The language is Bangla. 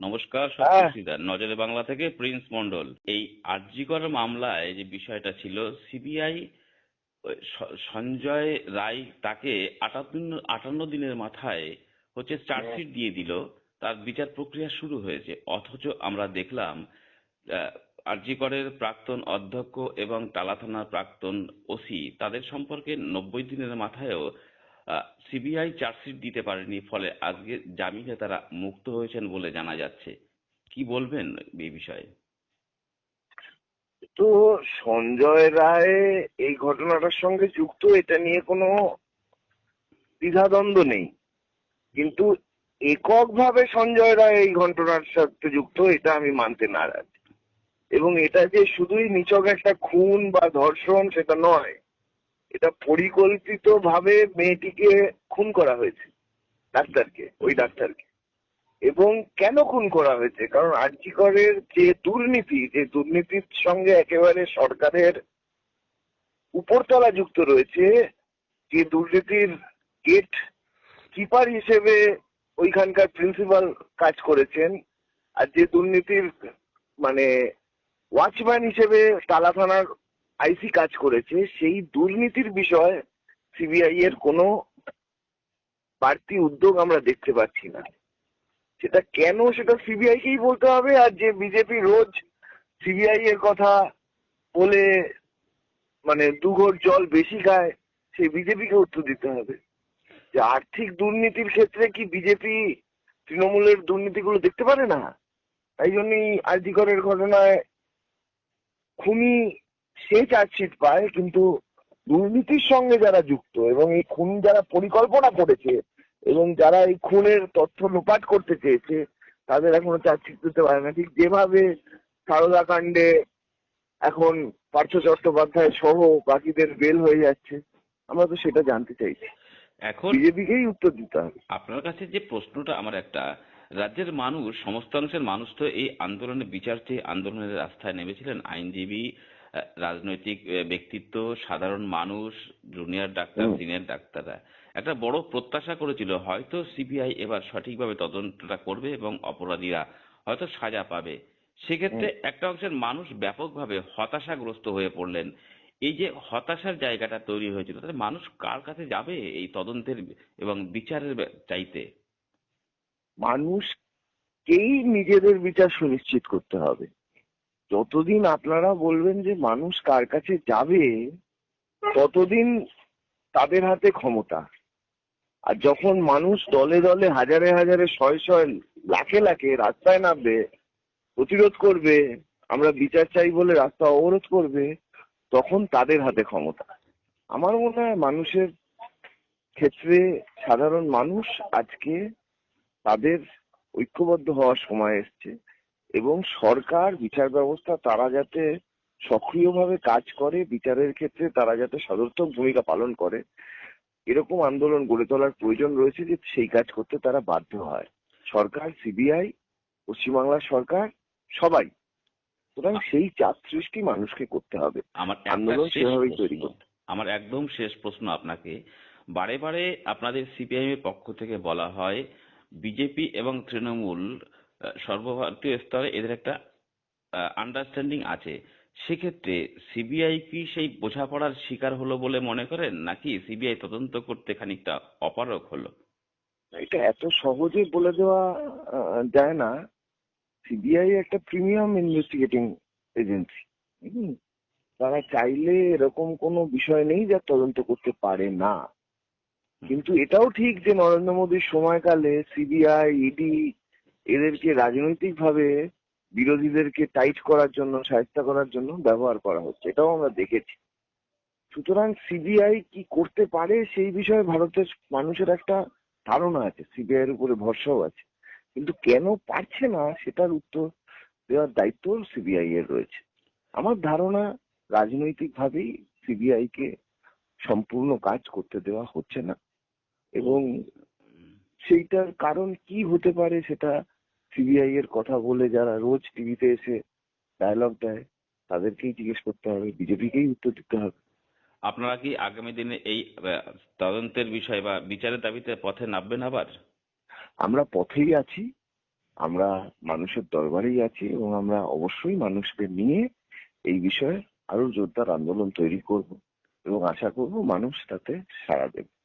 নমস্কার হ্যাঁ। সত্যজিদার নজরে বাংলা থেকে প্রিন্স মন্ডল এই আরজিকর মামলায় যে বিষয়টা ছিল সিবিআই সঞ্জয় রায় তাকে আটান্ন আটান্ন দিনের মাথায় হচ্ছে চার্জশিট দিয়ে দিল। তার বিচার প্রক্রিয়া শুরু হয়েছে। অথচ আমরা দেখলাম আরজিকরের প্রাক্তন অধ্যক্ষ এবং টালা থানার প্রাক্তন ওসি তাদের সম্পর্কে নব্বই দিনের মাথায়ও সিবিআই চার্জশিট দিতে পারেনি, ফলে আজকে জামিনে তারা মুক্ত হয়েছেন বলে জানা যাচ্ছে। কি বলবেন এই বিষয়ে? তো সঞ্জয় রায় এই ঘটনাটার সঙ্গে যুক্ত, এটা নিয়ে কোনো দ্বিধাদ্বন্দ্ব নেই। কিন্তু এককভাবে সঞ্জয় রায় এই ঘটনার সাথে যুক্ত, এটা আমি মানতে নারাজ। এবং এটা যে শুধুই নিচক একটা খুন বা ধর্ষণ, সেটা নয় এটা পরিকল্পিত ভাবে মেয়েটিকে খুন করা হয়েছে, ডাক্তারকে, ওই ডাক্তারকে। এবং কেন খুন করা হয়েছে? কারণ আর্জিকরের যে দুর্নীতি, যে দুর্নীতির সঙ্গে একেবারে সরকারের উপরতলা যুক্ত রয়েছে, যে দুর্নীতির গেট কিপার হিসেবে ওইখানকার প্রিন্সিপাল কাজ করেছেন, আর যে দুর্নীতির মানে ওয়াচম্যান হিসেবে তালা থানার আইসি কাজ করেছে, সেই দুর্নীতির বিষয়ে সিবিআই এর কোনো বাড়তি উদ্যোগ আমরা দেখতে পাচ্ছি না। সেটা কেন সেটা সিবিআই কেই বলতে হবে, আর যে বিজেপি রোজ সিবিআই এর কথা বলে মানে দুঘর জল বেশি খায়, সেই বিজেপিকে উত্তর দিতে হবে। যে আর্থিক দুর্নীতির ক্ষেত্রে কি বিজেপি তৃণমূলের দুর্নীতিগুলো দেখতে পারে না? তাই জন্যই আর্জিকরের ঘটনায় খুনি সে চার্জশিট পায় কিন্তু দুর্নীতির সঙ্গে যারা যুক্ত এবং এই খুন যারা পরিকল্পনা করেছে এবং যারা এই খুনের তথ্য লোপাট করতে চেয়েছে তাদের এখনও চার্জশিট দিতে পারে না। ঠিক যেভাবে সারদা কাণ্ডে এখন পার্থ চট্টোপাধ্যায় সহ বাকিদের বেল হয়ে যাচ্ছে আমরা তো সেটা জানতে চাইছি। এখন বিজেপিকেই উত্তর দিতে হবে। আপনার কাছে যে প্রশ্নটা আমার একটা রাজ্যের মানুষ সমস্ত অংশের মানুষ তো এই আন্দোলনে বিচার চেয়ে আন্দোলনের রাস্তায় নেমেছিলেন। আইনজীবী রাজনৈতিক ব্যক্তিত্ব সাধারণ মানুষ জুনিয়র ডাক্তার সিনিয়র ডাক্তাররা। একটা বড় প্রত্যাশা করেছিল হয়তো সিবিআই এবার সঠিকভাবে তদন্তটা করবে এবং অপরাধীরা হয়তো সাজা পাবে। সেক্ষেত্রে একটা অংশের মানুষ ব্যাপকভাবে হতাশাগ্রস্ত হয়ে পড়লেন। এই যে হতাশার জায়গাটা তৈরি হয়েছিল তাহলে মানুষ কার কাছে যাবে এই তদন্তের এবং বিচারের চাইতে? মানুষকেই নিজেদের বিচার সুনিশ্চিত করতে হবে। যতদিন আপনারা বলবেন যে মানুষ কার কাছে যাবে, ততদিন তাদের হাতে ক্ষমতা। আর যখন মানুষ দলে দলে হাজারে হাজারে শয়ে শয়ে লাখে লাখে রাস্তায় নামবে, প্রতিরোধ করবে, আমরা বিচার চাই বলে রাস্তা অবরোধ করবে, তখন তাদের হাতে ক্ষমতা। আমার মনে হয় মানুষের ক্ষেত্রে সাধারণ মানুষ আজকে তাদের ঐক্যবদ্ধ হওয়ার সময় এসছে। এবং সরকার বিচার ব্যবস্থা তারা যাতে সক্রিয়ভাবে কাজ করে বিচারের ক্ষেত্রে তারা যাতে সদর্থক ভূমিকা পালন করে এরকম আন্দোলন গড়ে তোলার প্রয়োজন রয়েছে যে সেই কাজ করতে তারা বাধ্য হয়। সরকার সিবিআই পশ্চিমবাংলার সরকার সবাই। সুতরাং সেই চাপ সৃষ্টি মানুষকে করতে হবে। আমার আন্দোলন সেভাবেই তৈরি করতে আমার একদম শেষ প্রশ্ন আপনাকে। বারে বারে আপনাদের সিপিআইএম এর পক্ষ থেকে বলা হয় বিজেপি এবং তৃণমূল সর্বভারতীয় স্তরে এদের একটা আন্ডারস্ট্যান্ডিং আছে। সেক্ষেত্রে সিবিআই কি সেই বোঝাপড়ার শিকার হলো বলে মনে করেন নাকি সিবিআই তদন্ত করতে খানিকটা অপারক হলো? এটা এত সহজে বলে দেওয়া যায় না। সিবিআই একটা প্রিমিয়াম ইনভেস্টিগেটিং এজেন্সি তারা চাইলে এরকম কোনো বিষয় নেই যা তদন্ত করতে পারে না। কিন্তু এটাও ঠিক যে নরেন্দ্র মোদীর সময়কালে সিবিআই ইডি এদেরকে রাজনৈতিকভাবে বিরোধীদেরকে টাইট করার জন্য সাহায্য করার জন্য ব্যবহার করা হচ্ছে। এটাও আমরা দেখেছি। সুতরাং সিবিআই কি করতে পারে সেই বিষয়ে ভারতের মানুষের একটা ধারণা আছে। সিবিআই এর উপরে ভরসাও আছে। কিন্তু কেন পারছে না সেটার উত্তর দেওয়ার দায়িত্ব সিবিআই এর রয়েছে। আমার ধারণা রাজনৈতিক ভাবেই সিবিআই কে সম্পূর্ণ কাজ করতে দেওয়া হচ্ছে না। এবং সেইটার কারণ কি হতে পারে সেটা সিবিআই এর কথা বলে যারা রোজ টিভিতে এসে ডায়লগ দেয় তাদেরকেই জিজ্ঞেস করতে হবে বিজেপিকেই উত্তর দিতে হবে। আপনারা কি আগামী দিনে এই আহ, তদন্তের বিষয় বা বিচারের দাবিতে পথে নামবেন আবার? আমরা পথেই আছি আমরা মানুষের দরবারেই আছি এবং আমরা অবশ্যই মানুষকে নিয়ে এই বিষয়ে আরও জোরদার আন্দোলন তৈরি করব এবং আশা করব মানুষ তাতে সাড়া দেবে।